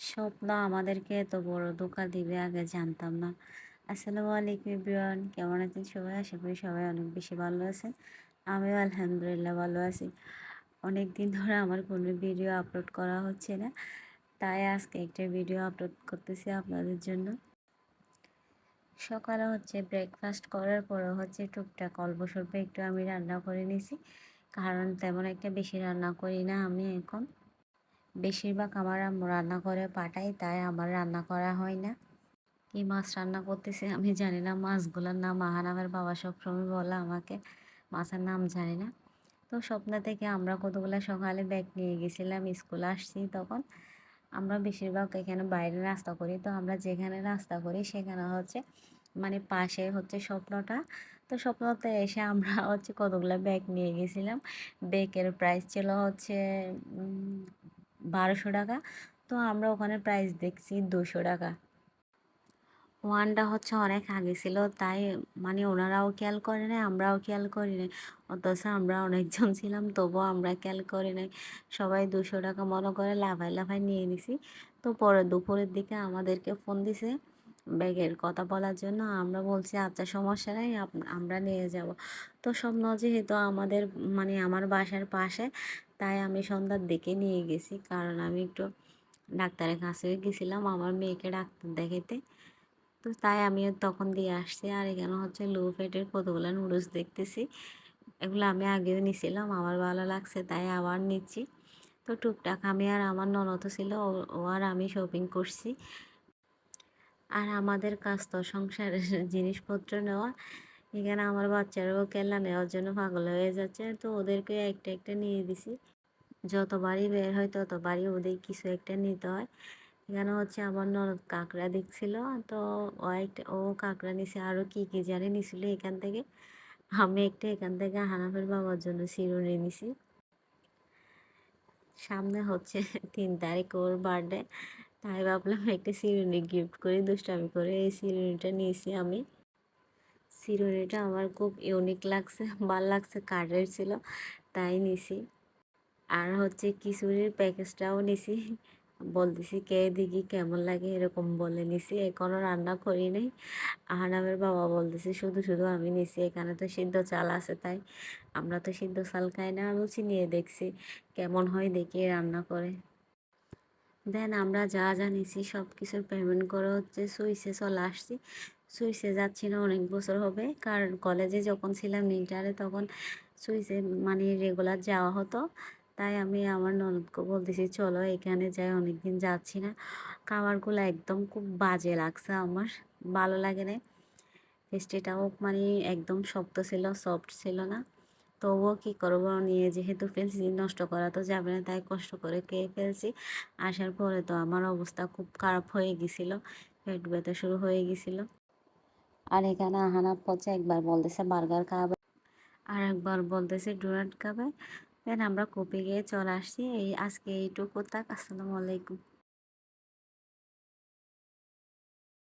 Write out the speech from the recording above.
স্বপ্ন আমাদেরকে এত বড় ধোঁকা দিবে আগে জানতাম না। আসসালামু আলাইকুম ইব্রান কেমন আছেন সবাই? আশা করি সবাই অনেক বেশি ভালো আছেন। আমিও আলহামদুলিল্লাহ ভালো আছি। অনেক দিন ধরে আমার কোনো ভিডিও আপলোড করা হচ্ছে না, তাই আজকে একটা ভিডিও আপলোড করতেছি আপনাদের জন্য। সকালে হচ্ছে ব্রেকফাস্ট করার পরে হচ্ছে টুকটাক অল্প স্বল্প একটু আমি রান্না করে নিছি, কারণ তেমন একটা বেশি রান্না করি না আমি এখন। বেশিরভাগ আমার রান্না করে পাঠাই তাই আমার রান্না করা হয় না। কি মাছ রান্না করতেছে আমি জানি না, মাছগুলোর নাম আহানামের বাবা সবসময় বলে আমাকে, মাছের নাম জানি না। তো স্বপ্ন থেকে আমরা কতগুলো সকালে ব্যাগ নিয়ে গেছিলাম, স্কুলে আসছি তখন। আমরা বেশিরভাগ এখানে বাইরে রাস্তা করি, তো আমরা যেখানে রাস্তা করি সেখানে হচ্ছে মানে পাশে হচ্ছে স্বপ্নটা। তো স্বপ্নতে এসে আমরা হচ্ছে কতগুলো ব্যাগ নিয়ে গেছিলাম। ব্যাগের প্রাইস ছিল হচ্ছে বারোশো টাকা। তো আমরা ওখানে প্রাইস দেখছি দুশো টাকা। ওয়ানটা হচ্ছে অনেক আগে ছিল, তাই মানে ওনারাও খেয়াল করে নাই, আমরাও খেয়াল করি নাই। অথচ আমরা অনেকজন ছিলাম, তবুও আমরা খেয়াল করি নাই। সবাই দুশো টাকা মনে করে লাফায় লাফায় নিয়ে নিছি। তো পরে দুপুরের দিকে আমাদেরকে ফোন দিছে ব্যাগের কথা বলার জন্য আমরা বলছি আচ্ছা সমস্যা নেই আমরা নিয়ে যাব। তো স্বপ্ন যেহেতু আমাদের মানে আমার বাসার পাশে, তাই আমি সন্ধ্যার দিকে নিয়ে গেছি। কারণ আমি একটু ডাক্তারের কাছে গেছিলাম, আমার মেয়েকে ডাক্তার দেখাতে তো তাই আমিও তখন দিয়ে আসছি। আর এখানে হচ্ছে লো ফ্যাটের কতগুলো নুডলস দেখতেছি। এগুলো আমি আগেও নিছিলাম, আমার ভালো লাগছে, তাই আবার নিচ্ছি। তো টুকটাক আমি আর আমার ননদ ছিল, ও আর আমি শপিং করছি। আর আমাদের কাজ তো সংসারের জিনিসপত্র নেওয়া। এখানে আমার বাচ্চারাও কেল্লা নেওয়ার জন্য পাগল হয়ে যাচ্ছে। তো ওদেরকে একটা একটা নিয়ে দিছি। যতবারই বের হয় ততবারই ওদের কিছু একটা নিতে হয়। এখানে হচ্ছে আমার ননদ কাঁকড়া দেখছিল। তো ও একটা, ও কাঁকড়া নিছে। আরও কী কী জানি নিছিল এখান থেকে। আমি একটা এখান থেকে হানাফের বাবার জন্য চিরুনি নিছি। সামনে হচ্ছে তিন তারিখ ওর বার্থডে তাই ভাবলাম একটা চিরুনি গিফট করি, দুষ্টামি করে এই চিরুনিটা নিয়েছি আমি। চিরুনিটা আমার খুব ইউনিক লাগছে, ভালো লাগছে কার্ডের ছিল, তাই নিছি। আর হচ্ছে খিচুড়ির প্যাকেজটাও নিছি। বলতেছি, কে দেখি কেমন লাগে? এরকম বলে নিছি। এখনও রান্না করি নাই। আহানামের বাবা বলতেছে, শুধু শুধু আমি নিছি, এখানে তো সিদ্ধ চাল আছে তাই। আমরা তো সিদ্ধ চাল খাই না, আমি চিনিয়ে দেখছি। কেমন হয় দেখি রান্না করে। দেন আমরা যা যা নিছি সব কিছুর পেমেন্ট করে হচ্ছে সুইসে চলে আসছি। সুইসে যাচ্ছি না, অনেক বছর হবে। কারণ কলেজে যখন ছিলাম ইন্টারে তখন সুইসে মানে রেগুলার যাওয়া হতো। তাই আমি আমার ননদকে বলতেছি, চলো এখানে যাই, অনেকদিন যাচ্ছি না। খাবারগুলো একদম খুব বাজে লাগছে আমার, ভালো লাগে না পেস্ট্রিটাও মানে একদম শক্ত ছিল সফট ছিল না। তবুও কী করব নিয়ে যেহেতু ফেলছি, নষ্ট করা তো যাবে না, তাই কষ্ট করে খেয়ে ফেলছি। আসার পরে তো আমার অবস্থা খুব খারাপ হয়ে গেছিল, পেট ব্যথা শুরু হয়ে গেছিল। আর এখানে আহানা পচে একবার বলতেছে বার্গার খাবে। আর একবার বলতেছে ডোনাট খাবে। দেন আমরা কপি গিয়ে চলে আসছি। এই আজকে এইটুকু, থাক, আসসালামু আলাইকুম।